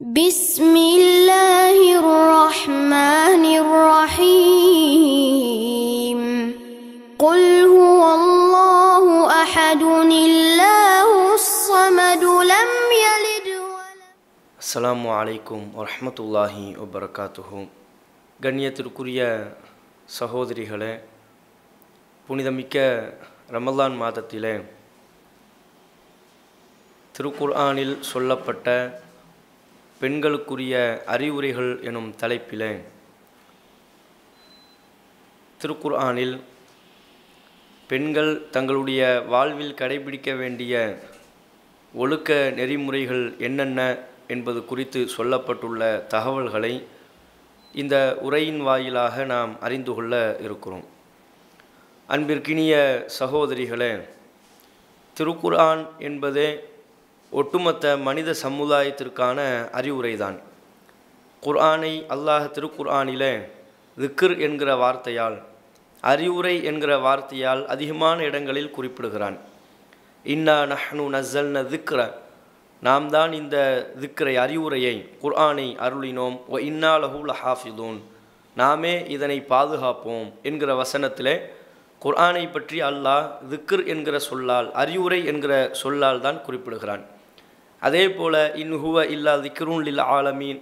بسم الله الرحمن الرحيم قل هو الله احد الله الصمد لم يلد ولم அஸ்ஸலாமு அலைக்கும் வரஹ்மத்துல்லாஹி வபரகாத்துஹு கண்ணியத்திற்குரிய சகோதரிகளே புனிதமிக்க ரமலான் மாதத்திலே திருக்குர்ஆனில் சொல்லப்பட்ட பெண்களுக்குரிய அறிவுரைகள் எனும் தலைப்பிலே திருக்குர்ஆனில் பெண்கள் தங்களுடைய வாழ்வில் கடைபிடிக்க வேண்டிய ஒழுக்க நெறிமுறைகள் என்னென்ன என்பது குறித்து சொல்லப்பட்டுள்ள தகவல்களை இந்த உரையின் வாயிலாக நாம் அறிந்து கொள்ள இருக்கிறோம். அன்பிற்கினிய சகோதரிகளே திருக்குர்ஆன் என்பதே ஒட்டுமொத்த மனித சமுதாயத்திற்கான அறிவுரைதான். குர்ஆனை அல்லாஹ் திருக்குர்ஆனிலே திக்ர் என்கிற வார்த்தையால் அறிவுரை என்கிற வார்த்தையால் அதிகமான இடங்களில் குறிப்பிடுகிறான். இன்னா நஹ்னு நசல்ன திக்ர. நாம் தான் இந்த திக்ரை அறிவுரையை குர்ஆனை அருளினோம். ஒ இன்னா லஹூல ஹாஃபிதூன் நாமே இதனை பாதுகாப்போம் என்கிற வசனத்திலே குர்ஆனை பற்றி அல்லாஹ் திக்ர் என்கிற சொல்லால் அறிவுரை என்கிற சொல்லால் தான் குறிப்பிடுகிறான். அதே போல இன்ஹுவ இல்லா திக்ருன் லில் ஆலமீன்.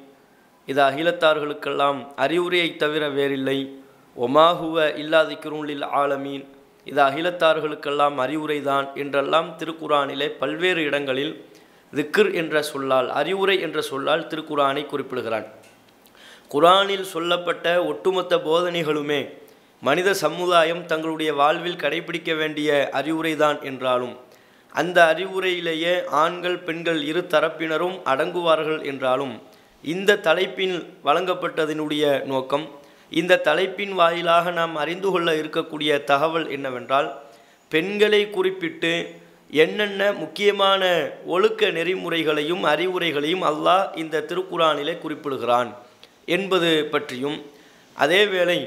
இது அகிலத்தார்களுக்கெல்லாம் அறிவுரையை தவிர வேறில்லை. ஒமாஹுவ இல்லா திக்ருன் லில் ஆலமீன். இது அகிலத்தார்களுக்கெல்லாம் அறிவுரைதான் என்றெல்லாம் திருக்குரானிலே பல்வேறு இடங்களில் திக்ர் என்ற சொல்லால் அறிவுரை என்ற சொல்லால் திருக்குறானை குறிப்பிடுகிறான். குரானில் சொல்லப்பட்ட ஒட்டுமொத்த போதனைகளுமே மனித சமுதாயம் தங்களுடைய வாழ்வில் கடைபிடிக்க வேண்டிய அறிவுரைதான் என்றாலும் அந்த அறிவுரையிலேயே ஆண்கள் பெண்கள் இரு தரப்பினரும் அடங்குவார்கள் என்றாலும் இந்த தலைப்பில் வழங்கப்பட்டதனுடைய நோக்கம் இந்த தலைப்பின் வாயிலாக நாம் அறிந்து கொள்ள இருக்கக்கூடிய தகவல் என்னவென்றால் பெண்களை குறிப்பிட்டு என்னென்ன முக்கியமான ஒழுக்க நெறிமுறைகளையும் அறிவுரைகளையும் அல்லாஹ் இந்த திருக்குறானிலே குறிப்பிடுகிறான் என்பது பற்றியும் அதேவேளை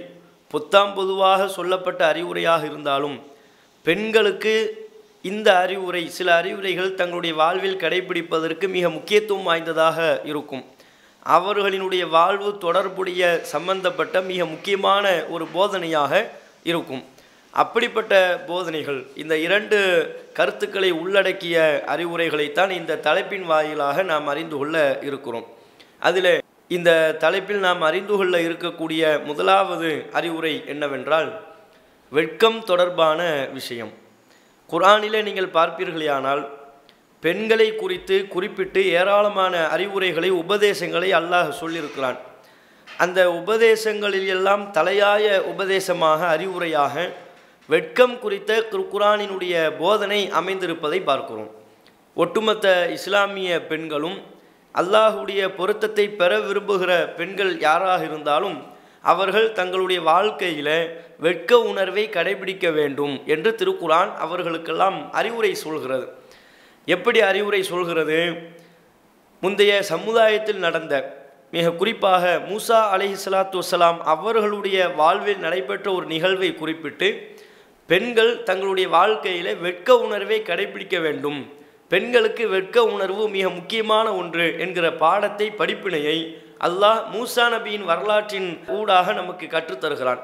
புத்தாம் பொதுவாக சொல்லப்பட்ட அறிவுரையாக இருந்தாலும் பெண்களுக்கு இந்த அறிவுரை சில அறிவுரைகள் தங்களுடைய வாழ்வில் கடைபிடிப்பதற்கு மிக முக்கியத்துவம் வாய்ந்ததாக இருக்கும். அவர்களினுடைய வாழ்வு தொடர்புடைய சம்பந்தப்பட்ட மிக முக்கியமான ஒரு போதனையாக இருக்கும். அப்படிப்பட்ட போதனைகள் இந்த இரண்டு கருத்துக்களை உள்ளடக்கிய அறிவுரைகளைத்தான் இந்த தலைப்பின் வாயிலாக நாம் அறிந்து கொள்ள இருக்கிறோம். அதில் இந்த தலைப்பில் நாம் அறிந்து கொள்ள இருக்கக்கூடிய முதலாவது அறிவுரை என்னவென்றால் வெட்கம் தொடர்பான விஷயம். குரானிலே நீங்கள் பார்ப்பீர்களேயானால் பெண்களை குறித்து குறிப்பிட்டு ஏராளமான அறிவுரைகளை உபதேசங்களை அல்லாஹ் சொல்லியிருக்கிறான். அந்த உபதேசங்களில் எல்லாம் தலையாய உபதேசமாக அறிவுரையாக வெட்கம் குறித்த குரானினுடைய போதனை அமைந்திருப்பதை பார்க்கிறோம். ஒட்டுமொத்த இஸ்லாமிய பெண்களும் அல்லாஹுடைய பொருத்தத்தை பெற விரும்புகிற பெண்கள் யாராக இருந்தாலும் அவர்கள் தங்களுடைய வாழ்க்கையில் வெட்க உணர்வை கடைபிடிக்க வேண்டும் என்று திருக்குரான் அவர்களுக்கெல்லாம் அறிவுரை சொல்கிறது. எப்படி அறிவுரை சொல்கிறது? முந்தைய சமுதாயத்தில் நடந்த மிக குறிப்பாக மூசா அலஹி சலாத்து வசலாம் அவர்களுடைய வாழ்வில் நடைபெற்ற ஒரு நிகழ்வை குறிப்பிட்டு பெண்கள் தங்களுடைய வாழ்க்கையில் வெட்க உணர்வை கடைபிடிக்க வேண்டும். பெண்களுக்கு வெட்க உணர்வு மிக முக்கியமான ஒன்று என்கிற பாடத்தை படிப்பினையை அல்லாஹ் மூசா நபியின் வரலாற்றின் ஊடாக நமக்கு கற்றுத்தருகிறான்.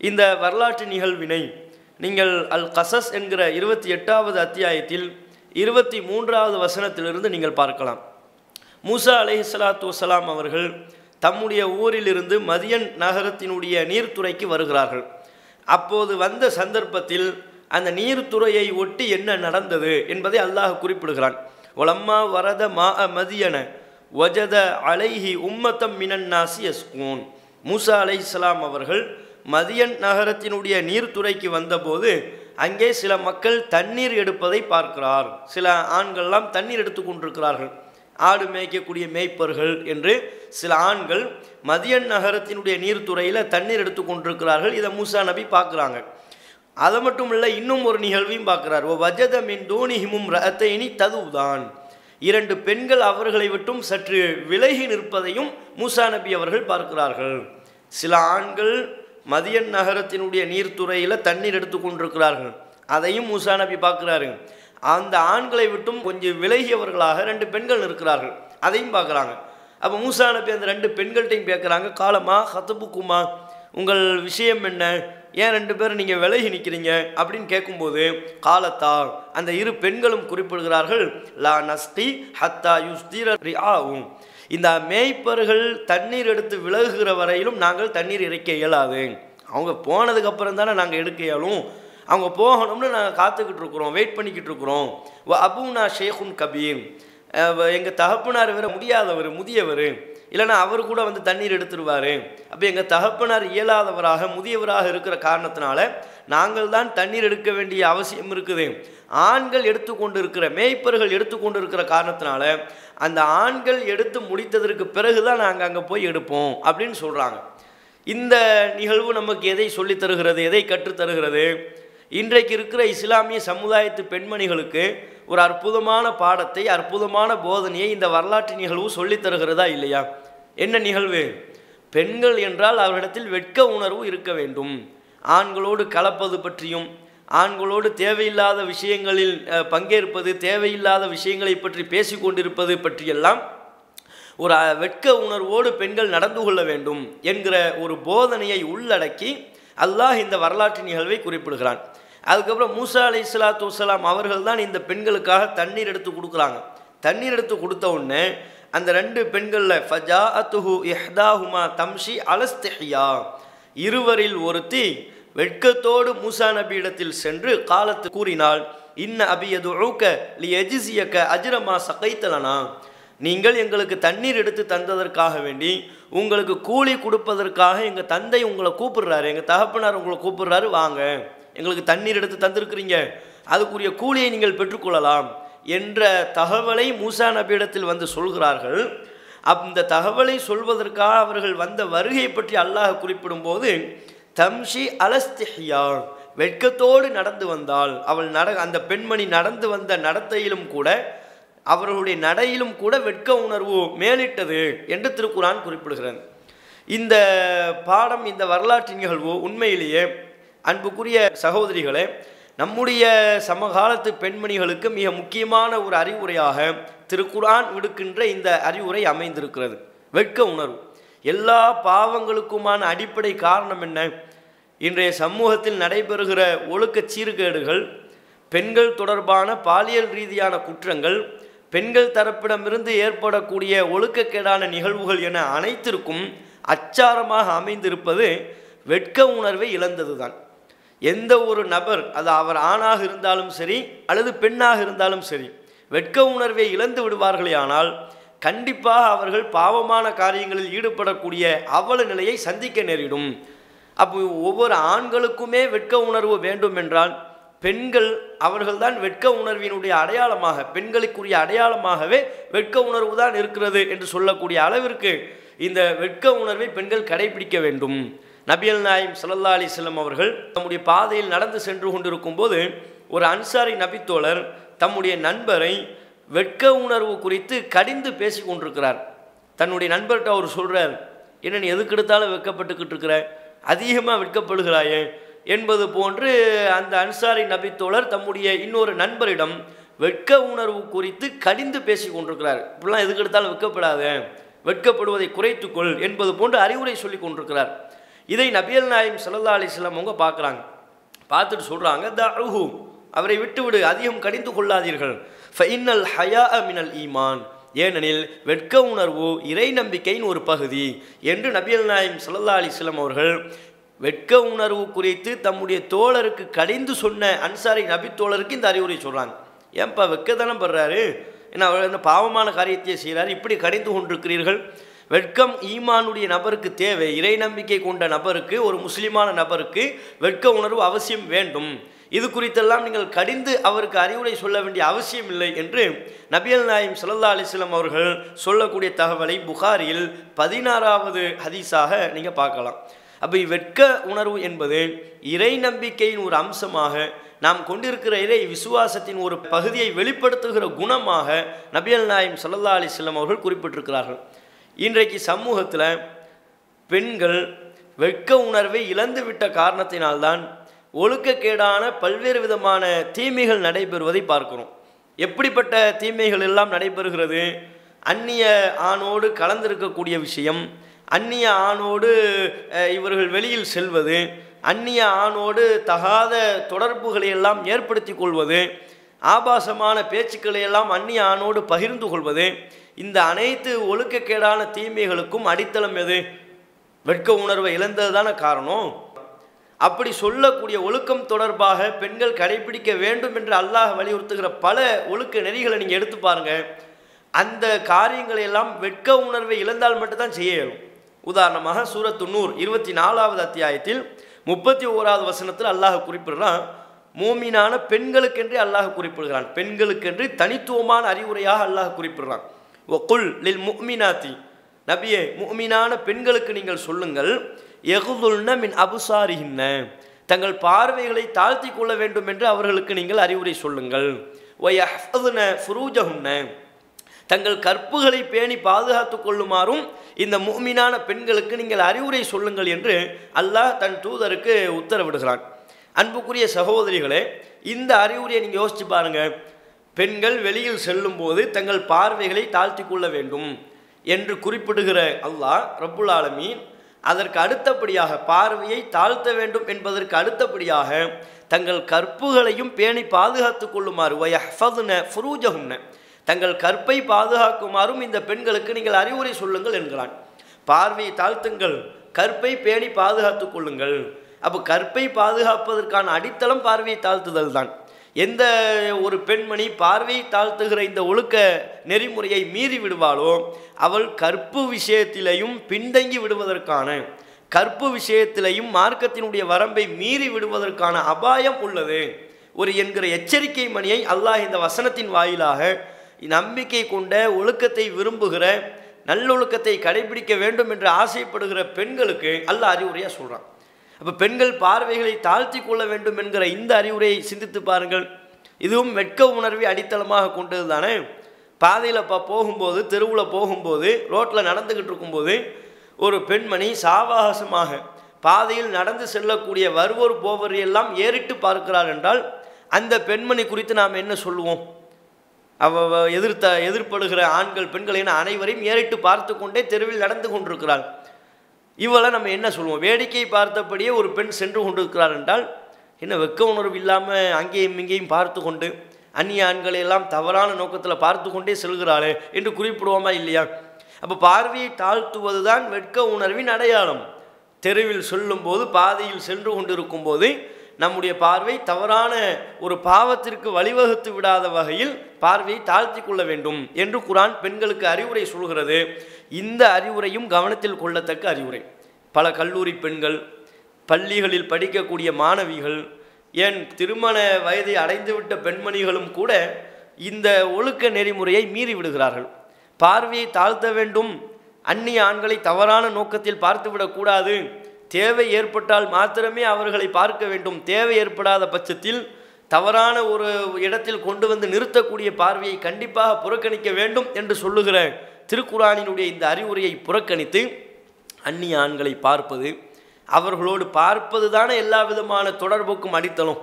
இந்த வரலாற்று நிகழ்வினை நீங்கள் அல் கசஸ் என்கிற இருபத்தி எட்டாவது அத்தியாயத்தில் இருபத்தி மூன்றாவது வசனத்திலிருந்து நீங்கள் பார்க்கலாம். மூசா அலஹி சலாத்து வசலாம் அவர்கள் தம்முடைய ஊரிலிருந்து மதியன் நகரத்தினுடைய நீர்த்துறைக்கு வருகிறார்கள். அப்போது வந்த சந்தர்ப்பத்தில் அந்த நீர்த்துறையை ஒட்டி என்ன நடந்தது என்பதை அல்லாஹ் குறிப்பிடுகிறான். ஒலம்மா வரத மா மதியன வஜத அலைஹி உம்மத்தம் மினன்னாசி எஸ்கூன் மூசா அலை இஸ்லாம் அவர்கள் மதியன் நகரத்தினுடைய நீர்த்துறைக்கு வந்தபோது அங்கே சில மக்கள் தண்ணீர் எடுப்பதை பார்க்கிறார். சில ஆண்கள்லாம் தண்ணீர் எடுத்து கொண்டிருக்கிறார்கள். ஆடு மேய்க்கக்கூடிய மேய்ப்பர்கள் என்று சில ஆண்கள் மதியன் நகரத்தினுடைய நீர்த்துறையில் தண்ணீர் எடுத்து கொண்டிருக்கிறார்கள். இதை மூசா நபி பார்க்குறாங்க. அது மட்டும் இல்லை இன்னும் ஒரு நிகழ்வையும் பார்க்குறார். ஓ வஜத மின் தோனிஹிமும் ரத்தைனி ததுதான் இரண்டு பெண்கள் அவர்களை விட்டும் சற்று விலகி நிற்பதையும் மூசா நபி அவர்கள் பார்க்கிறார்கள். சில ஆண்கள் மதியன் நகரத்தினுடைய நீர்த்துறையில் தண்ணீர் எடுத்து கொண்டிருக்கிறார்கள். அதையும் மூசா நபி பார்க்குறாரு. அந்த ஆண்களை விட்டும் கொஞ்சம் விலகியவர்களாக ரெண்டு பெண்கள் இருக்கிறார்கள் அதையும் பார்க்குறாங்க. அப்போ மூசா நபி அந்த ரெண்டு பெண்கள்கிட்டையும் கேட்குறாங்க காலமா ஹத்தபுக்குமா உங்கள் விஷயம் என்ன? ஏன் ரெண்டு பேரும் நீங்கள் விலகி நிற்கிறீங்க அப்படின்னு கேட்கும்போது காலத்தால் அந்த இரு பெண்களும் குறிப்பிடுகிறார்கள் லா நஸ்தி ஹத்தா யுஸ்தீர ஆகும் இந்த மேய்ப்பர்கள் தண்ணீர் எடுத்து விலகுகிற வரையிலும் நாங்கள் தண்ணீர் இறைக்க இயலாது. அவங்க போனதுக்கப்புறம் தானே நாங்கள் எடுக்க இயலும். அவங்க போகணும்னு நாங்கள் காத்துக்கிட்டு இருக்கிறோம் வெயிட் பண்ணிக்கிட்டு இருக்கிறோம். அபுனா ஷேகுன் கபீர். எங்கள் தகப்பனார் வேற முடியாதவர் முதியவர். இல்லைன்னா அவர் கூட வந்து தண்ணீர் எடுத்துருவார். அப்போ எங்கள் தகப்பனார் இயலாதவராக முதியவராக இருக்கிற காரணத்தினால நாங்கள் தான் தண்ணீர் எடுக்க வேண்டிய அவசியம் இருக்குது. ஆண்கள் எடுத்துக்கொண்டு இருக்கிற மேய்ப்பர்கள் எடுத்துக்கொண்டு இருக்கிற காரணத்தினால அந்த ஆண்கள் எடுத்து முடித்ததற்கு பிறகு தான் நாங்கள் அங்கே போய் எடுப்போம் அப்படின்னு சொல்கிறாங்க இந்த நிகழ்வு நமக்கு எதை சொல்லித் தருகிறது எதை கற்றுத் தருகிறது? இன்றைக்கு இருக்கிற இஸ்லாமிய சமுதாயத்து பெண்மணிகளுக்கு ஒரு அற்புதமான பாடத்தை அற்புதமான போதனையை இந்த வரலாற்று நிகழ்வு சொல்லித் தருகிறதா இல்லையா? என்ன நிகழ்வு? பெண்கள் என்றால் அவரிடத்தில் வெட்க உணர்வு இருக்க வேண்டும். ஆண்களோடு கலப்பது பற்றியும் ஆண்களோடு தேவையில்லாத விஷயங்களில் பங்கேற்பது தேவையில்லாத விஷயங்களை பற்றி பேசிக்கொண்டிருப்பது பற்றியெல்லாம் ஒரு வெட்க உணர்வோடு பெண்கள் நடந்து கொள்ள வேண்டும் என்கிற ஒரு போதனையை உள்ளடக்கி அல்லாஹ் இந்த வரலாற்று நிகழ்வை குறிப்பிடுகிறான். அதுக்கப்புறம் மூசா அலி இஸ்லாத்து வலாம் அவர்கள் தான் இந்த பெண்களுக்காக தண்ணீர் எடுத்து கொடுக்குறாங்க. தண்ணீர் எடுத்து கொடுத்த உடனே அந்த ரெண்டு பெண்களில் ஃபஜா அத்துஹு இஹ்தாஹுமா தம்ஷி அலஸ்திஹியா. இருவரில் ஒருத்தி வெட்கத்தோடு மூசா நபியிடத்தில் சென்று காலத்து கூறினாள் இன்ன அபியது ஊக்க லி எஜிசியக்க அஜிரமா சகைத்தலனா நீங்கள் எங்களுக்கு தண்ணீர் எடுத்து தந்ததற்காக வேண்டி உங்களுக்கு கூலி கொடுப்பதற்காக எங்கள் தந்தை உங்களை கூப்பிடுறாரு எங்கள் தகப்பனார் உங்களை கூப்பிடுறாரு வாங்க. எங்களுக்கு தண்ணீர் எடுத்து தந்திருக்கிறீங்க. அதுக்குரிய கூலியை நீங்கள் பெற்றுக்கொள்ளலாம் என்ற தகவலை மூசா நபியிடத்தில் வந்து சொல்கிறார்கள். அந்த தகவலை சொல்வதற்காக அவர்கள் வந்த வருகை பற்றி அல்லாஹ் குறிப்பிடும்போது தம்ஷி அலஸ்திஹியா வெட்கத்தோடு நடந்து வந்தால் அவள் நட அந்த பெண்மணி நடந்து வந்த நடத்தையிலும் கூட அவர்களுடைய நடையிலும் கூட வெட்க உணர்வு மேலிட்டது என்று திருக்குறான் குறிப்பிடுகிறது. இந்த பாடம் இந்த வரலாற்று நிகழ்வு உண்மையிலேயே அன்புக்குரிய சகோதரிகளே நம்முடைய சமகாலத்து பெண்மணிகளுக்கு மிக முக்கியமான ஒரு அறிவுரையாக திருக்குரான் விடுக்கின்ற இந்த அறிவுரை அமைந்திருக்கிறது. வெட்க உணர்வு. எல்லா பாவங்களுக்குமான அடிப்படை காரணம் என்ன? இன்றைய சமூகத்தில் நடைபெறுகிற ஒழுக்கச் சீர்கேடுகள் பெண்கள் தொடர்பான பாலியல் ரீதியான குற்றங்கள் பெண்கள் தரப்பிடமிருந்து ஏற்படக்கூடிய ஒழுக்கக்கேடான நிகழ்வுகள் என அனைத்திற்கும் அச்சாரமாக அமைந்திருப்பது வெட்க உணர்வை இழந்ததுதான். எந்த ஒரு நபர் அது அவர் ஆணாக இருந்தாலும் சரி அல்லது பெண்ணாக இருந்தாலும் சரி வெட்க உணர்வை இழந்து விடுவார்களே ஆனால் கண்டிப்பாக அவர்கள் பாவமான காரியங்களில் ஈடுபடக்கூடிய அவல நிலையை சந்திக்க நேரிடும். அப்போ ஒவ்வொரு ஆண்களுக்குமே வெட்க உணர்வு வேண்டும் என்றால் பெண்கள் அவர்கள்தான் வெட்க உணர்வினுடைய அடையாளமாக பெண்களுக்குரிய அடையாளமாகவே வெட்க உணர்வு தான் இருக்கிறது என்று சொல்லக்கூடிய அளவிற்கு இந்த வெட்க உணர்வை பெண்கள் கடைபிடிக்க வேண்டும். நபியல் நாயம் சல்லல்லா அலிஸ்லம் அவர்கள் தம்முடைய பாதையில் நடந்து சென்று கொண்டிருக்கும் போது ஒரு அன்சாரி நபித்தோழர் தம்முடைய நண்பரை வெட்க உணர்வு குறித்து கடிந்து பேசி கொண்டிருக்கிறார். தன்னுடைய நண்பர்கிட்ட அவர் சொல்கிறார் என்ன நீ எதுக்கு எடுத்தாலும் வெட்கப்பட்டுக்கிட்டு இருக்கிற? அதிகமாக வெட்கப்படுகிறாயே. என்பது போன்று அந்த அன்சாரி நபித்தோழர் தம்முடைய இன்னொரு நண்பரிடம் வெட்க உணர்வு குறித்து கடிந்து பேசி கொண்டிருக்கிறார். இப்படிலாம் எதுக்கு எடுத்தாலும் வெட்கப்படாத வெட்கப்படுவதை குறைத்துக்கொள் என்பது போன்று அறிவுரை சொல்லி கொண்டிருக்கிறார். இதை நபியல் நாயம் சல்லா அலிஸ்லாம் அவங்க பார்க்குறாங்க. பார்த்துட்டு சொல்கிறாங்க த அழுகு அவரை விட்டுவிடு அதிகம் கடிந்து கொள்ளாதீர்கள். ஃபைனல் ஹயா மினல் ஈமான். ஏனெனில் வெட்க உணர்வு இறை நம்பிக்கையின் ஒரு பகுதி. என்று நபியல் நாயம் சல்லா அலிஸ்லாம் அவர்கள் வெட்க உணர்வு குறித்து தம்முடைய தோழருக்கு கடிந்து சொன்ன அன்சாரி நபி தோழருக்கு இந்த அறிவுரை சொல்கிறாங்க ஏன்பா வெட்கதானே படுறாரு? ஏன்னா அவர் என்ன பாவமான காரியத்தையே செய்கிறார் இப்படி கடிந்து கொண்டிருக்கிறீர்கள்? வெட்கம் ஈமானுடைய நபருக்கு தேவை. இறை நம்பிக்கை கொண்ட நபருக்கு ஒரு முஸ்லிமான நபருக்கு வெட்க உணர்வு அவசியம் வேண்டும். இது குறித்தெல்லாம் நீங்கள் கடிந்து அவருக்கு அறிவுரை சொல்ல வேண்டிய அவசியம் இல்லை என்று நபியல் நாயம் சல்லா அலிஸ்லாம் அவர்கள் சொல்லக்கூடிய தகவலை புகாரில் பதினாறாவது ஹதீஸாக நீங்கள் பார்க்கலாம். அப்போ வெட்க உணர்வு என்பது இறை நம்பிக்கையின் ஒரு அம்சமாக நாம் கொண்டிருக்கிற இறை விசுவாசத்தின் ஒரு பகுதியை வெளிப்படுத்துகிற குணமாக நபியல் நாயம் சல்லா அலிஸ்லாம் அவர்கள் குறிப்பிட்டிருக்கிறார்கள். இன்றைக்கு சமூகத்தில் பெண்கள் வெட்க உணர்வை இழந்துவிட்ட காரணத்தினால்தான் ஒழுக்கக்கேடான பல்வேறு விதமான தீமைகள் நடைபெறுவதை பார்க்கிறோம். எப்படிப்பட்ட தீமைகள் எல்லாம் நடைபெறுகிறது? அந்நிய ஆணோடு கலந்திருக்கக்கூடிய விஷயம் அந்நிய ஆணோடு இவர்கள் வெளியில் செல்வது அந்நிய ஆணோடு தகாத தொடர்புகளை எல்லாம் ஏற்படுத்தி கொள்வது ஆபாசமான பேச்சுக்களை எல்லாம் அந்நிய ஆணோடு பகிர்ந்து கொள்வது இந்த அனைத்து ஒழுக்கக்கேடான தீமைகளுக்கும் அடித்தளம் எது? வெட்க உணர்வை இழந்தது தானே காரணம்? அப்படி சொல்லக்கூடிய ஒழுக்கம் தொடர்பாக பெண்கள் கடைபிடிக்க வேண்டும் என்று அல்லாஹ் வலியுறுத்துகிற பல ஒழுக்க நெறிகளை நீங்கள் எடுத்து பாருங்க. அந்த காரியங்களை எல்லாம் வெட்க உணர்வை இழந்தால் மட்டும்தான் செய்ய இயலும். உதாரணமாக சூரத்து நூறு இருபத்தி நாலாவது அத்தியாயத்தில் முப்பத்தி ஓராவது வசனத்தில் அல்லாஹ் குறிப்பிடுறான் மூமினான பெண்களுக்கென்றே அல்லாஹ் குறிப்பிடுகிறான். பெண்களுக்கென்று தனித்துவமான அறிவுரையாக அல்லாஹ் குறிப்பிடுறான். ஒக்குல் லில் முக்மினாத்தி நபியே முக்மினான பெண்களுக்கு நீங்கள் சொல்லுங்கள் எகுதுல்ன மின் அபுசாரிகின்ன தங்கள் பார்வைகளை தாழ்த்தி கொள்ள வேண்டும் என்று அவர்களுக்கு நீங்கள் அறிவுரை சொல்லுங்கள். ஒயஹ்ஃபதுன ஃபுரூஜகுன்ன தங்கள் கற்புகளை பேணி பாதுகாத்து கொள்ளுமாறும் இந்த மூமினான பெண்களுக்கு நீங்கள் அறிவுரை சொல்லுங்கள் என்று அல்லாஹ் தன் தூதருக்கு உத்தரவிடுகிறான். அன்புக்குரிய சகோதரிகளே இந்த அறிவுரையை நீங்கள் யோசிச்சு பாருங்கள் பெண்கள் வெளியில் செல்லும்போது தங்கள் பார்வைகளை தாழ்த்தி கொள்ள வேண்டும் என்று குறிப்பிடுகிற அல்லாஹ் ரப்புல் ஆலமீன் அதற்கு அடுத்தபடியாக பார்வையை தாழ்த்த வேண்டும் என்பதற்கு அடுத்தபடியாக தங்கள் கற்புகளையும் பேணி பாதுகாத்துக் கொள்ளுமாறு வயஹ்ஃபதுன தங்கள் கற்பை பாதுகாக்குமாறும் இந்த பெண்களுக்கு நீங்கள் அறிவுரை சொல்லுங்கள் என்கிறான். பார்வையை தாழ்த்துங்கள் கற்பை பேணி பாதுகாத்துக் கொள்ளுங்கள். அப்போ கற்பை பாதுகாப்பதற்கான அடித்தளம் பார்வையை தாழ்த்துதல் தான். எந்த ஒரு பெண்மணி பார்வையை தாழ்த்துகிற இந்த ஒழுக்க நெறிமுறையை மீறி விடுவாளோ அவள் கற்பு விஷயத்திலையும் பின்தங்கி விடுவதற்கான கற்பு விஷயத்திலையும் மார்க்கத்தினுடைய வரம்பை மீறி விடுவதற்கான அபாயம் உள்ளது. ஒரு என்கிற எச்சரிக்கை மணியை அல்லாஹ் இந்த வசனத்தின் வாயிலாக நம்பிக்கை கொண்ட ஒழுக்கத்தை விரும்புகிற நல்லொழுக்கத்தை கடைபிடிக்க வேண்டும் என்று ஆசைப்படுகிற பெண்களுக்கு அல்லாஹ் அறிவுரையாக சொல்கிறான் அப்போ பெண்கள் பார்வைகளை தாழ்த்தி கொள்ள வேண்டும் என்கிற இந்த அறிவுரையை சிந்தித்து பாருங்கள். இதுவும் வெட்க உணர்வை அடித்தளமாக கொண்டது தானே பாதையில் இப்போ போகும்போது தெருவில் போகும்போது ரோட்டில் நடந்துக்கிட்டு இருக்கும்போது ஒரு பெண்மணி சாவகாசமாக பாதையில் நடந்து செல்லக்கூடிய வருவோர் போவர் எல்லாம் ஏறிட்டு பார்க்கிறார் என்றால் அந்த பெண்மணி குறித்து நாம் என்ன சொல்லுவோம்? அவ எதிர்த்த எதிர்ப்படுகிற ஆண்கள் பெண்கள் என அனைவரையும் ஏறிட்டு பார்த்து கொண்டே தெருவில் நடந்து கொண்டிருக்கிறாள். இவளை நம்ம என்ன சொல்லுவோம்? வேடிக்கை பார்த்தபடியே ஒரு பெண் சென்று கொண்டிருக்கிறார் என்றால் என்ன வெக்க உணர்வு இல்லாமல் அங்கேயும் இங்கேயும் பார்த்து கொண்டு அந்நிய ஆண்களை எல்லாம் தவறான நோக்கத்தில் பார்த்து கொண்டே செல்கிறாளே என்று குறிப்பிடுவோமா இல்லையா? அப்போ பார்வையை தாழ்த்துவது தான் வெட்க உணர்வின் அடையாளம். தெருவில் சொல்லும்போது பாதையில் சென்று கொண்டிருக்கும் போது நம்முடைய பார்வை தவறான ஒரு பாவத்திற்கு வழிவகுத்து விடாத வகையில் பார்வையை தாழ்த்தி கொள்ள வேண்டும் என்று குரான் பெண்களுக்கு அறிவுரை சொல்கிறது. இந்த அறிவுரையும் கவனத்தில் கொள்ளத்தக்க அறிவுரை. பல கல்லூரி பெண்கள் பள்ளிகளில் படிக்கக்கூடிய மாணவிகள் ஏன் திருமண வயதை அடைந்துவிட்ட பெண்மணிகளும் கூட இந்த ஒழுக்க நெறிமுறையை மீறி விடுகிறார்கள். பார்வையை தாழ்த்த வேண்டும். அந்நிய ஆண்களை தவறான நோக்கத்தில் பார்த்துவிடக்கூடாது தேவை ஏற்பட்டால் மாத்திரமே அவர்களை பார்க்க வேண்டும். தேவை ஏற்படாத பட்சத்தில் தவறான ஒரு இடத்தில் கொண்டு வந்து நிறுத்தக்கூடிய பார்வையை கண்டிப்பாக புறக்கணிக்க வேண்டும் என்று சொல்லுகிற திருக்குறானினுடைய இந்த அறிவுரையை புறக்கணித்து அந்நிய ஆண்களை பார்ப்பது அவர்களோடு பார்ப்பது தானே எல்லா விதமான தொடர்புக்கும் அடித்தளம்.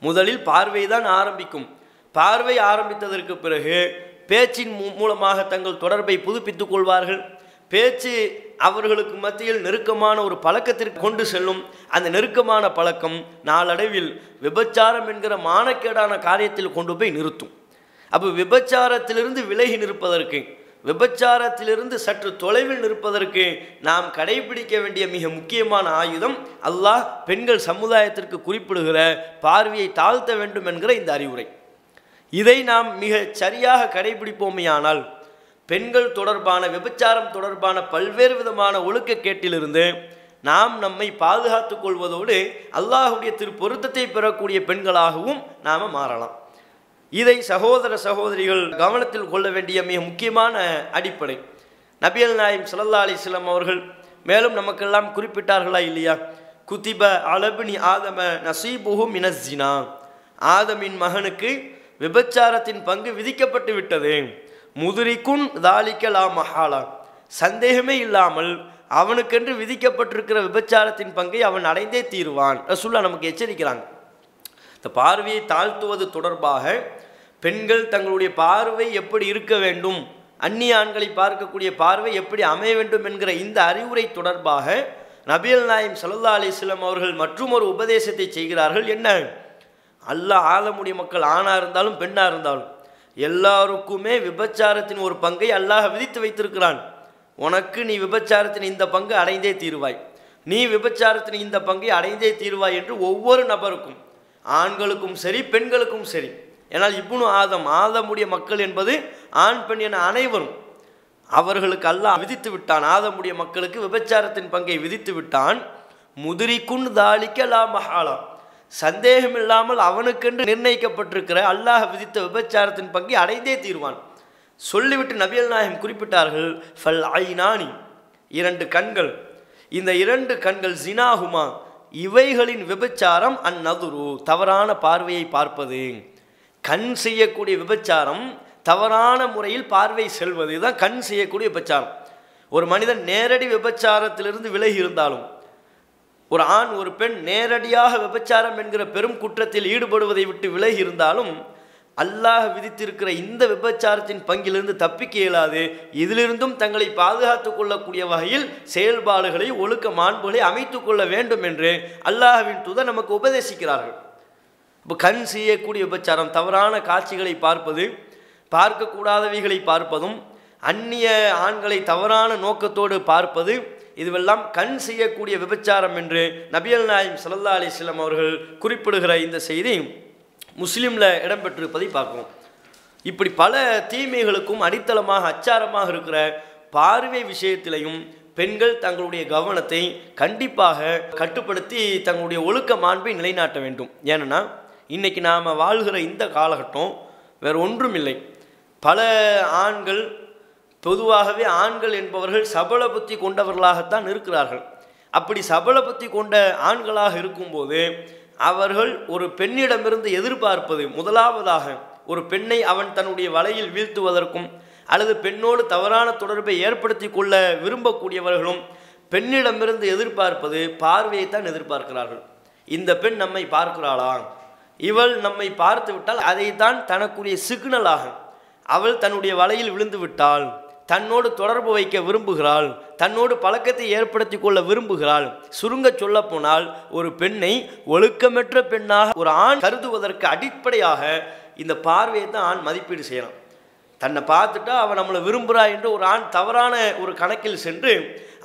முதலில் பார்வை தான் ஆரம்பிக்கும். பார்வை ஆரம்பித்ததற்கு பிறகு பேச்சின் மூ- மூலமாக தங்கள் தொடர்பை புதுப்பித்துக் கொள்வார்கள். பேச்சு அவர்களுக்கு மத்தியில் நெருக்கமான ஒரு பழக்கத்திற்கு கொண்டு செல்லும் அந்த நெருக்கமான பழக்கம் நாளடைவில் விபச்சாரம் என்கிற மானக்கேடான காரியத்தில் கொண்டு போய் நிறுத்தும். அப்போ விபச்சாரத்திலிருந்து விலகி நிற்பதற்கு விபச்சாரத்திலிருந்து சற்று தொலைவில் நிற்பதற்கு நாம் கடைபிடிக்க வேண்டிய மிக முக்கியமான ஆயுதம் அல்லாஹ் பெண்கள் சமுதாயத்திற்கு குறிப்பிடுகிற பார்வையை தாழ்த்த வேண்டும் என்கிற இந்த அறிவுரை. இதை நாம் மிக சரியாக கடைபிடிப்போமேயானால் பெண்கள் தொடர்பான விபச்சாரம் தொடர்பான பல்வேறு விதமான ஒழுக்கக்கேட்டிலிருந்து நாம் நம்மை பாதுகாத்துக் கொள்வதோடு அல்லாஹுடைய திரு பொருத்தத்தை பெறக்கூடிய பெண்களாகவும் நாம் மாறலாம். இதை சகோதர சகோதரிகள் கவனத்தில் கொள்ள வேண்டிய மிக முக்கியமான அடிப்படை. நபியல் நாயம் சல்லா அலைஹி அவர்கள் மேலும் நமக்கெல்லாம் குறிப்பிட்டார்களா இல்லையா? குதிப அளபினி ஆதம நசீபுஹு மினஸ்ஜினா ஆதமின் மகனுக்கு விபச்சாரத்தின் பங்கு விதிக்கப்பட்டு விட்டது. முதிரிக்குன் தாலிக்கலா மஹாலா. சந்தேகமே இல்லாமல் அவனுக்கென்று விதிக்கப்பட்டிருக்கிற விபச்சாரத்தின் பங்கை அவன் அடைந்தே தீருவான். ரசூல்லா நமக்கு எச்சரிக்கிறாங்க. இந்த பார்வையை தாழ்த்துவது தொடர்பாக பெண்கள் தங்களுடைய பார்வை எப்படி இருக்க வேண்டும் அந்நிய ஆண்களை பார்க்கக்கூடிய பார்வை எப்படி அமைய வேண்டும் என்கிற இந்த அறிவுரை தொடர்பாக நபியல் நாயம் சல்லா அலிஸ்லம் அவர்கள் மற்றும் ஒரு உபதேசத்தை செய்கிறார்கள். என்ன? அல்லாஹ் ஆதமுடைய மக்கள் ஆணாக இருந்தாலும் பெண்ணாக இருந்தாலும். எல்லாருக்குமே விபச்சாரத்தின் ஒரு பங்கை அல்லாஹ் விதித்து வைத்திருக்கிறான். உனக்கு நீ விபச்சாரத்தின் இந்த பங்கு அடைந்தே தீருவாய். நீ விபச்சாரத்தின் இந்த பங்கை அடைந்தே தீருவாய் என்று ஒவ்வொரு நபருக்கும் ஆண்களுக்கும் சரி பெண்களுக்கும் சரி. ஏன்னால் இப்னு ஆதம் ஆதமுடைய மக்கள் என்பது ஆண் பெண் என அனைவரும் அவர்களுக்கு அல்லாஹ் விதித்து விட்டான். ஆதமுடைய மக்களுக்கு விபச்சாரத்தின் பங்கை விதித்து விட்டான். முதிரிக்குன் தாளிக்க லா மஹாலாம் சந்தேகம் இல்லாமல் அவனுக்கென்று நிர்ணயிக்கப்பட்டிருக்கிற அல்லாஹ் விதித்த விபச்சாரத்தின் பங்கை அடைந்தே தீர்வான். சொல்லிவிட்டு நபியல் நாயகம் குறிப்பிட்டார்கள் ஃபல் ஐநானி. இரண்டு கண்கள். இந்த இரண்டு கண்கள் ஜினாகுமா இவைகளின் விபச்சாரம் அந்நதுரு தவறான பார்வையை பார்ப்பது. கண் செய்யக்கூடிய விபச்சாரம் தவறான முறையில் பார்வை செல்வது. தான் கண் செய்யக்கூடிய விபச்சாரம். ஒரு மனிதன் நேரடி விபச்சாரத்திலிருந்து விலகி இருந்தாலும் ஒரு ஆண் ஒரு பெண் நேரடியாக விபச்சாரம் என்கிற பெரும் குற்றத்தில் ஈடுபடுவதை விட்டு விலகி இருந்தாலும் அல்லாஹ் விதித்திருக்கிற இந்த விபச்சாரத்தின் பங்கிலிருந்து தப்பிக்க இயலாது. இதிலிருந்தும் தங்களை பாதுகாத்துக் கொள்ளக்கூடிய வகையில் செயல்பாடுகளை ஒழுக்க மாண்புகளை அமைத்துக் கொள்ள வேண்டும் என்று அல்லாஹ்வின் தூதர் நமக்கு உபதேசிக்கிறார்கள். இப்போ கண் செய்யக்கூடிய விபச்சாரம் தவறான காட்சிகளை பார்ப்பது பார்க்கக்கூடாதவைகளை பார்ப்பதும் அந்நிய ஆண்களை தவறான நோக்கத்தோடு பார்ப்பது இதுவெல்லாம் கண் செய்யக்கூடிய விபச்சாரம் என்று நபியல் நாயம் சல்லா அலிஸ்லாம் அவர்கள் குறிப்பிடுகிற இந்த செய்தி முஸ்லீமில் இடம்பெற்றிருப்பதை பார்க்கும் இப்படி பல தீமைகளுக்கும் அடித்தளமாக அச்சாரமாக இருக்கிற பார்வை விஷயத்திலையும் பெண்கள் தங்களுடைய கவனத்தை கண்டிப்பாக கட்டுப்படுத்தி தங்களுடைய ஒழுக்க மாண்பை நிலைநாட்ட வேண்டும். ஏன்னா இன்னைக்கு நாம் வாழ்கிற இந்த காலகட்டம் வேறு ஒன்றும் இல்லை பல ஆண்கள் பொதுவாகவே ஆண்கள் என்பவர்கள் சபல புத்தி கொண்டவர்களாகத்தான் இருக்கிறார்கள். அப்படி சபல புத்தி கொண்ட ஆண்களாக இருக்கும்போது அவர்கள் ஒரு பெண்ணிடமிருந்து எதிர்பார்ப்பது முதலாவதாக ஒரு பெண்ணை அவன் தன்னுடைய வலையில் வீழ்த்துவதற்கும் அல்லது பெண்ணோடு தவறான தொடர்பை ஏற்படுத்தி கொள்ள விரும்பக்கூடியவர்களும் பெண்ணிடமிருந்து எதிர்பார்ப்பது பார்வையைத்தான் எதிர்பார்க்கிறார்கள். இந்த பெண் நம்மை பார்க்கிறாளா? இவள் நம்மை பார்த்து விட்டால் அதைத்தான் தனக்குரிய சிக்னலாக அவள் தன்னுடைய வலையில் விழுந்து விட்டாள் தன்னோடு தொடர்பு வைக்க விரும்புகிறாள் தன்னோடு பழக்கத்தை ஏற்படுத்தி கொள்ள விரும்புகிறாள். சுருங்க சொல்ல போனால் ஒரு பெண்ணை ஒழுக்கமற்ற பெண்ணாக ஒரு ஆண் கருதுவதற்கு அடிப்படையாக இந்த பார்வையை தான் ஆண் மதிப்பீடு செய்யலாம். தன்னை பார்த்துட்டா அவள் நம்மளை விரும்புகிறா என்று ஒரு ஆண் தவறான ஒரு கணக்கில் சென்று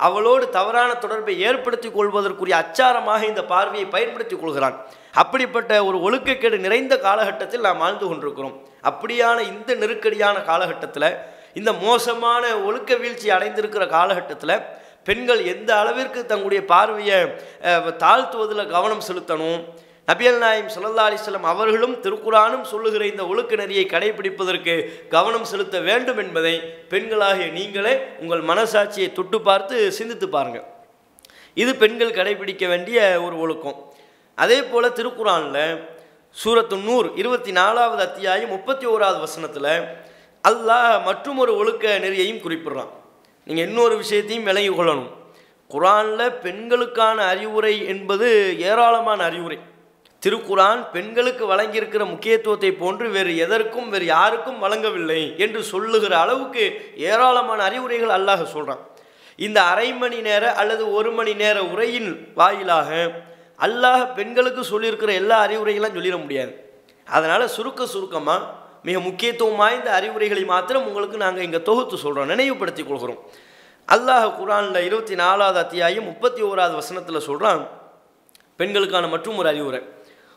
அவளோடு தவறான தொடர்பை ஏற்படுத்தி கொள்வதற்குரிய அச்சாரமாக இந்த பார்வையை பயன்படுத்தி கொள்கிறான். அப்படிப்பட்ட ஒரு ஒழுக்கக்கேடு நிறைந்த காலகட்டத்தில் நாம் வாழ்ந்து கொண்டிருக்கிறோம். அப்படியான இந்த நெருக்கடியான காலகட்டத்தில் இந்த மோசமான ஒழுக்க வீழ்ச்சி அடைந்திருக்கிற காலகட்டத்தில் பெண்கள் எந்த அளவிற்கு தங்களுடைய பார்வையை தாழ்த்துவதில் கவனம் செலுத்தணும்? நபியல் நாயம் சுல்லா அலிஸ்லம் அவர்களும் திருக்குறானும் சொல்லுகிற இந்த ஒழுக்க நெறியை கடைபிடிப்பதற்கு கவனம் செலுத்த வேண்டும் என்பதை பெண்களாகிய நீங்களே உங்கள் மனசாட்சியை தொட்டு பார்த்து சிந்தித்து பாருங்கள் இது பெண்கள் கடைபிடிக்க வேண்டிய ஒரு ஒழுக்கம். அதே போல் திருக்குறானில் சூரத்து நூறு இருபத்தி நாலாவது அத்தியாயம் முப்பத்தி ஓராவது வசனத்தில் அல்லாஹ் மற்றும் ஒரு ஒழுக்க நெறியையும் குறிப்பிடுறான். நீங்கள் இன்னொரு விஷயத்தையும் விளங்கி கொள்ளணும். குரானில் பெண்களுக்கான அறிவுரை என்பது ஏராளமான அறிவுரை. திருக்குரான் பெண்களுக்கு வழங்கியிருக்கிற முக்கியத்துவத்தை போன்று வேறு எதற்கும் வேறு யாருக்கும் வழங்கவில்லை என்று சொல்லுகிற அளவுக்கு ஏராளமான அறிவுரைகள் அல்லாஹ் சொல்கிறான் இந்த அரை மணி நேர அல்லது ஒரு மணி நேர உரையின் வாயிலாக அல்லாஹ் பெண்களுக்கு சொல்லியிருக்கிற எல்லா அறிவுரைகளும் சொல்லிட முடியாது. அதனால் சுருக்க சுருக்கமாக மிக முக்கியத்துவம் வாய்ந்த அறிவுரைகளை மாத்திரம் உங்களுக்கு நாங்கள் இங்கே தொகுத்து சொல்கிறோம் நினைவுபடுத்திக் கொள்கிறோம். அல்லாஹ் குரானில் இருபத்தி நாலாவது அத்தியாயம் முப்பத்தி ஓராவது வசனத்தில் சொல்கிறான் பெண்களுக்கான மற்றும் ஒரு அறிவுரை.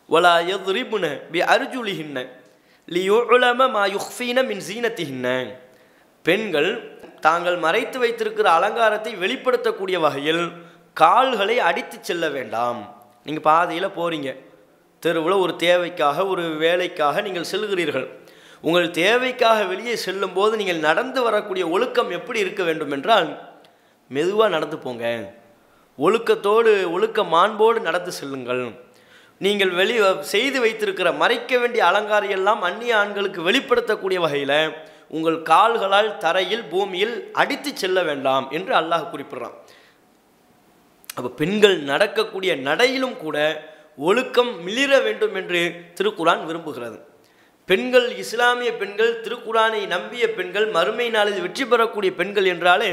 ஒலா எத்ரிபுன பி அர்ஜுலிஹின்ன லியுலம மா யுஃபீன மின் ஜீனத்திஹின்ன பெண்கள் தாங்கள் மறைத்து வைத்திருக்கிற அலங்காரத்தை வெளிப்படுத்தக்கூடிய வகையில் கால்களை அடித்து செல்ல வேண்டாம். நீங்கள் பாதையில் போகிறீங்க தெருவில் ஒரு தேவைக்காக ஒரு வேலைக்காக நீங்கள் செல்கிறீர்கள் உங்கள் தேவைக்காக வெளியே செல்லும்போது நீங்கள் நடந்து வரக்கூடிய ஒழுக்கம் எப்படி இருக்க வேண்டும் என்றால் மெதுவாக நடந்து போங்க. ஒழுக்கத்தோடு ஒழுக்க மாண்போடு நடந்து செல்லுங்கள். நீங்கள் வெளி செய்து வைத்திருக்கிற மறைக்க வேண்டிய அலங்காரம் எல்லாம் அந்நிய ஆண்களுக்கு வெளிப்படுத்தக்கூடிய வகையில் உங்கள் கால்களால் தரையில் பூமியில் அடித்து செல்ல வேண்டாம் என்று அல்லாஹ் குறிப்பிடுறான். அப்போ பெண்கள் நடக்கக்கூடிய நடையிலும் கூட ஒழுக்கம் மிளிர வேண்டும் என்று திருக்குறான் விரும்புகிறது. பெண்கள் இஸ்லாமிய பெண்கள் திருக்குரானை நம்பிய பெண்கள் மறுமை நாளில் வெற்றி பெறக்கூடிய பெண்கள் என்றாலே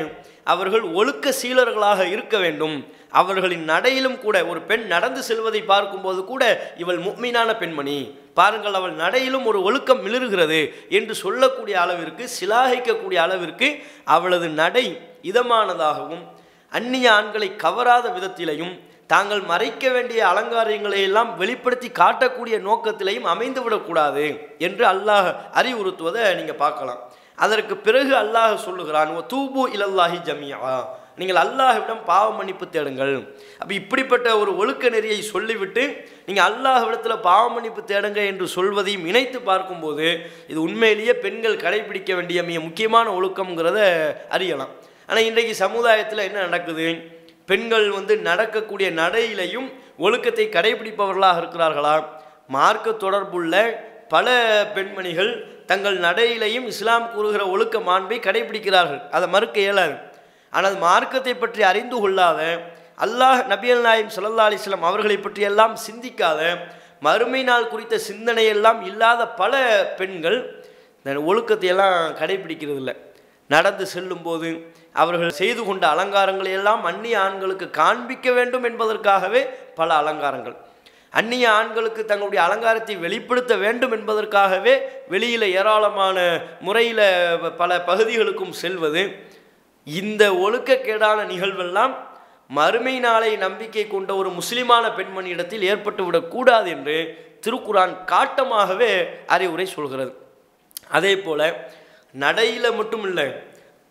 அவர்கள் ஒழுக்க சீலர்களாக இருக்க வேண்டும். அவர்களின் நடையிலும் கூட ஒரு பெண் நடந்து செல்வதை பார்க்கும்போது கூட இவள் முக்மீனான பெண்மணி. பாருங்கள் அவள் நடையிலும் ஒரு ஒழுக்கம் மிளறுகிறது என்று சொல்லக்கூடிய அளவிற்கு சிலாகிக்கக்கூடிய அளவிற்கு அவளது நடை இதமானதாகவும் அந்நிய ஆண்களை கவராத விதத்திலையும் தாங்கள் மறைக்க வேண்டிய அலங்காரங்களை எல்லாம் வெளிப்படுத்தி காட்டக்கூடிய நோக்கத்திலையும் அமைந்து விடக்கூடாது என்று அல்லாஹ் அறிவுறுத்துவதை நீங்கள் பார்க்கலாம். அதற்கு பிறகு அல்லாஹ் சொல்லுகிறான் தூபு இலல்லாஹி ஜமியா நீங்கள் அல்லாஹ்விடம் பாவ மன்னிப்பு தேடுங்கள். அப்போ இப்படிப்பட்ட ஒரு ஒழுக்க நெறியை சொல்லிவிட்டு நீங்கள் அல்லாஹ்விடத்தில் பாவ மன்னிப்பு தேடுங்க என்று சொல்வதையும் இணைத்து பார்க்கும்போது இது உண்மையிலேயே பெண்கள் கடைபிடிக்க வேண்டிய மிக முக்கியமான ஒழுக்கம்ங்கிறத அறியலாம். ஆனால் இன்றைக்கு சமுதாயத்தில் என்ன நடக்குது? பெண்கள் வந்து நடக்கக்கூடிய நடையிலையும் ஒழுக்கத்தை கடைபிடிப்பவர்களாக இருக்கிறார்களா? மார்க்க தொடர்புள்ள பல பெண்மணிகள் தங்கள் நடையிலையும் இஸ்லாம் கூறுகிற ஒழுக்க மாண்பை கடைபிடிக்கிறார்கள். அதை மறுக்க இயலாது. ஆனால் மார்க்கத்தை பற்றி அறிந்து கொள்ளாத அல்லாஹ் நபியல் நாயம் சல்லா அலிஸ்லாம் அவர்களை பற்றியெல்லாம் சிந்திக்காத மறுமை நாள் குறித்த சிந்தனையெல்லாம் இல்லாத பல பெண்கள் இந்த ஒழுக்கத்தை எல்லாம் கடைபிடிக்கிறது இல்லை நடந்து செல்லும்போது அவர்கள் செய்து கொண்ட அலங்காரங்களை எல்லாம் அந்நிய ஆண்களுக்கு காண்பிக்க வேண்டும் என்பதற்காகவே பல அலங்காரங்கள். அந்நிய ஆண்களுக்கு தங்களுடைய அலங்காரத்தை வெளிப்படுத்த வேண்டும் என்பதற்காகவே வெளியில் ஏராளமான முறையில் பல பகுதிகளுக்கும் செல்வது. இந்த ஒழுக்கக்கேடான நிகழ்வெல்லாம் மறுமை நாளை நம்பிக்கை கொண்ட ஒரு முஸ்லிமான பெண்மணியிடத்தில் ஏற்பட்டுவிடக் கூடாது என்று திருக்குரான் காட்டமாகவே அறிவுரை சொல்கிறது. அதே போல நடையில் மட்டும் இல்லை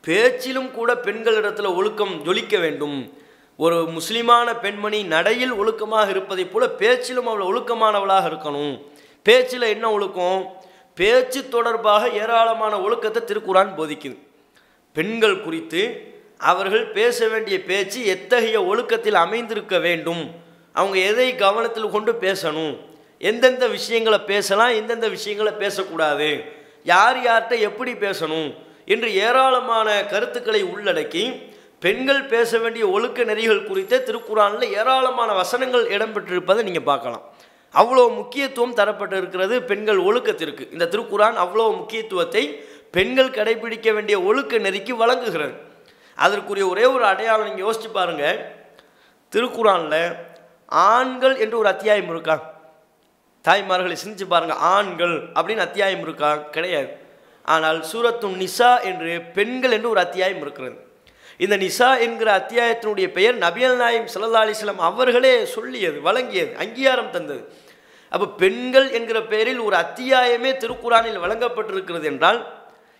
பேச்சிலும் கூட பெண்களிடத்தில் ஒழுக்கம் ஜொலிக்க வேண்டும். ஒரு முஸ்லிமான பெண்மணி நடையில் ஒழுக்கமாக இருப்பதைப் போல பேச்சிலும் அவள் ஒழுக்கமானவளாக இருக்கணும். பேச்சில் என்ன ஒழுக்கம்? பேச்சு தொடர்பாக ஏராளமான ஒழுக்கத்தை திருக்குறான் போதிக்குது. பெண்கள் குறித்து அவர்கள் பேச வேண்டிய பேச்சு எத்தகைய ஒழுக்கத்தில் அமைந்திருக்க வேண்டும்? அவங்க எதை கவனத்தில் கொண்டு பேசணும்? எந்தெந்த விஷயங்களை பேசலாம் எந்தெந்த விஷயங்களை பேசக்கூடாது? யார் யார்கிட்ட எப்படி பேசணும் என்று ஏராளமான கருத்துக்களை உள்ளடக்கி பெண்கள் பேச வேண்டிய ஒழுக்க நெறிகள் குறித்த திருக்குறானில் ஏராளமான வசனங்கள் இடம்பெற்றிருப்பதை நீங்கள் பார்க்கலாம். அவ்வளோ முக்கியத்துவம் தரப்பட்டு இருக்கிறது பெண்கள் ஒழுக்கத்திற்கு. இந்த திருக்குறான் அவ்வளோ முக்கியத்துவத்தை பெண்கள் கடைபிடிக்க வேண்டிய ஒழுக்க நெறிக்கு வழங்குகிறது. அதற்குரிய ஒரே ஒரு அடையாளம் நீங்கள் யோசிச்சு பாருங்கள் திருக்குறானில் ஆண்கள் என்று ஒரு அத்தியாயம் இருக்கா? தாய்மார்களை சிந்திச்சு பாருங்கள் ஆண்கள் அப்படின்னு அத்தியாயம் இருக்கா? கிடையாது. ஆனால் சூரத்தும் நிசா என்று பெண்கள் என்று ஒரு அத்தியாயம் இருக்கிறது. இந்த நிசா என்கிற அத்தியாயத்தினுடைய பெயர் நபியல் நாயம் சல்லா அலிஸ்லாம் அவர்களே சொல்லியது வழங்கியது அங்கீகாரம் தந்தது. அப்போ பெண்கள் என்கிற பெயரில் ஒரு அத்தியாயமே திருக்குறானில் வழங்கப்பட்டிருக்கிறது என்றால்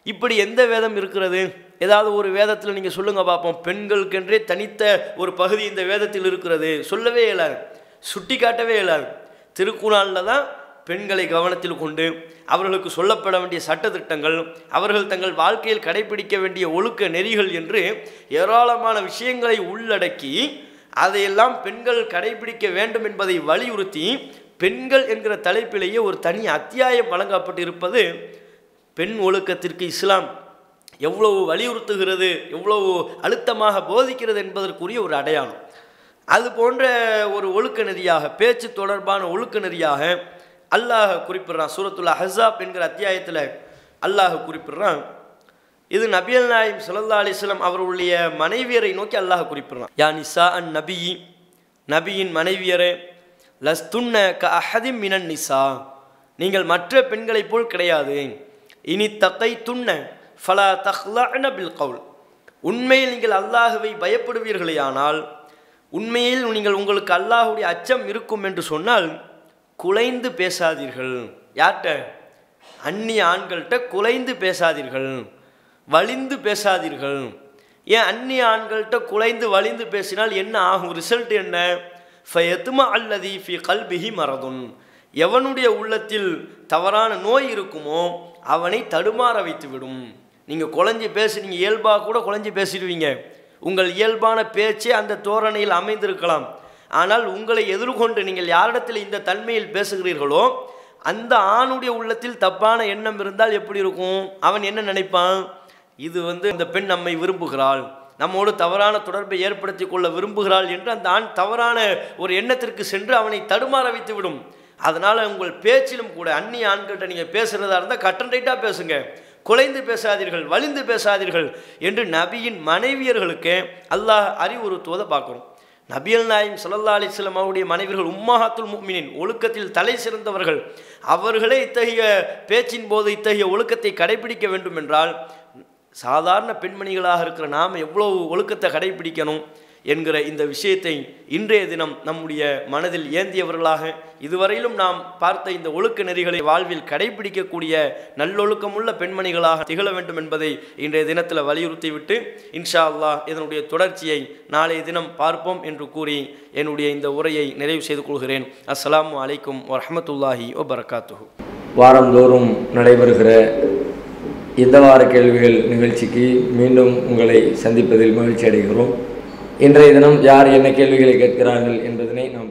இப்படி எந்த வேதம் இருக்கிறது? ஏதாவது ஒரு வேதத்தில் நீங்கள் சொல்லுங்கள் பார்ப்போம் பெண்களுக்கென்றே தனித்த ஒரு பகுதி இந்த வேதத்தில் இருக்கிறது. சொல்லவே இயலாது. சுட்டி காட்டவே இயலாது. திருக்குறானில் தான் பெண்களை கவனத்தில் கொண்டு அவர்களுக்கு சொல்லப்பட வேண்டிய சட்டத்திட்டங்கள் அவர்கள் தங்கள் வாழ்க்கையில் கடைபிடிக்க வேண்டிய ஒழுக்க நெறிகள் என்று ஏராளமான விஷயங்களை உள்ளடக்கி அதையெல்லாம் பெண்கள் கடைபிடிக்க வேண்டும் என்பதை வலியுறுத்தி பெண்கள் என்கிற தலைப்பிலேயே ஒரு தனி அத்தியாயம் வழங்கப்பட்டு இருப்பது பெண் ஒழுக்கத்திற்கு இஸ்லாம். எவ்வளவு வலியுறுத்துகிறது எவ்வளவு அழுத்தமாக போதிக்கிறது என்பதற்குரிய ஒரு அடையாளம். அது போன்ற ஒரு ஒழுக்க நெறியாக பேச்சு தொடர்பான ஒழுக்க நெறியாக அல்லாஹ் குறிப்பிடுறான். சூரத்துல்லா ஹசாப் என்கிற அத்தியாயத்தில் அல்லாஹ் குறிப்பிடுறான். இது நபியல் நாயம் சுல்லா அலிஸ்லாம் அவர்களுடைய மனைவியரை நோக்கி அல்லாஹ் குறிப்பிடுறான். யா நிசா அன் நபி நபியின் மனைவியரே லஸ்துன்ன க அஹதிம் மினன் நிசா. நீங்கள் மற்ற பெண்களைப் போல் கிடையாது. இனி தக்கை துண்ண ஃபலா தஹ்லா பில் கவுல். உண்மையில் நீங்கள் அல்லாஹுவை பயப்படுவீர்களேயானால் உண்மையில் நீங்கள் உங்களுக்கு அல்லாஹுடைய அச்சம் இருக்கும் என்று சொன்னால் குலைந்து பேசாதீர்கள். யார்கிட்ட? அந்நிய ஆண்கள்கிட்ட குலைந்து பேசாதீர்கள். வலிந்து பேசாதீர்கள். ஏன் அந்நிய ஆண்கள்கிட்ட குலைந்து வலிந்து பேசினால் என்ன ஆகும்? ரிசல்ட் என்ன? ஃபயத்துமா அல்லதி ஃபி கல்பிஹி மரதுன். எவனுடைய உள்ளத்தில் தவறான நோய் இருக்குமோ அவனை தடுமாற வைத்து விடும் நீங்கள் குழஞ்சி பேசுனீங்க இயல்பாக கூட குழஞ்சி பேசிடுவீங்க. உங்கள் இயல்பான பேச்சே அந்த தோரணையில் அமைந்திருக்கலாம். ஆனால் உங்களை எதிர்கொண்டு நீங்கள் யாரிடத்தில் இந்த தன்மையில் பேசுகிறீர்களோ அந்த ஆணுடைய உள்ளத்தில் தப்பான எண்ணம் இருந்தால் எப்படி இருக்கும்? அவன் என்ன நினைப்பான்? இது வந்து இந்த பெண் நம்மை விரும்புகிறாள். நம்மோடு தவறான தொடர்பை ஏற்படுத்தி கொள்ள விரும்புகிறாள் என்று அந்த ஆண் தவறான ஒரு எண்ணத்திற்கு சென்று அவனை தடுமாற வைத்து விடும் அதனால் உங்கள் பேச்சிலும் கூட அந்நிய ஆண்கிட்ட நீங்கள் பேசுகிறதா இருந்தால் கட்டன் ரைட்டாக பேசுங்க. குலைந்து பேசாதீர்கள் வலிந்து பேசாதீர்கள் என்று நபியின் மனைவியர்களுக்கு அல்லாஹ் அறிவுறுத்துவதை பார்க்குறோம். நபியல் நாயம் சல்லா அலிஸ்லாம் அவருடைய மனைவியர்கள் உம்மாஹாத்துல் முக்மினின் ஒழுக்கத்தில் தலை சிறந்தவர்கள். அவர்களே இத்தகைய பேச்சின் போது இத்தகைய ஒழுக்கத்தை கடைபிடிக்க வேண்டும் என்றால் சாதாரண பெண்மணிகளாக இருக்கிற நாம் எவ்வளவு ஒழுக்கத்தை கடைபிடிக்கணும்? என்கிற இந்த விஷயத்தை இன்றைய தினம் நம்முடைய மனதில் ஏந்தியவர்களாக இதுவரையிலும் நாம் பார்த்த இந்த ஒழுக்க நெறிகளை வாழ்வில் கடைபிடிக்கக்கூடிய நல்லொழுக்கமுள்ள பெண்மணிகளாக திகழ வேண்டும் என்பதை இன்றைய தினத்தில் வலியுறுத்திவிட்டு இன்ஷா அல்லாஹ் இதனுடைய தொடர்ச்சியை நாளைய தினம் பார்ப்போம் என்று கூறி என்னுடைய இந்த உரையை நிறைவு செய்து கொள்கிறேன். அஸ்லாம் அலைக்கும் வரமத்துல்லாஹி வபரகாத்துஹு. வாரந்தோறும் நடைபெறுகிற இந்த வார கேள்விகள் நிகழ்ச்சிக்கு மீண்டும் உங்களை சந்திப்பதில் மகிழ்ச்சி அடைகிறோம் இன்றைய தினம் யார் என்ன கேள்விகளை கேட்கிறார்கள் என்பதனை நாம்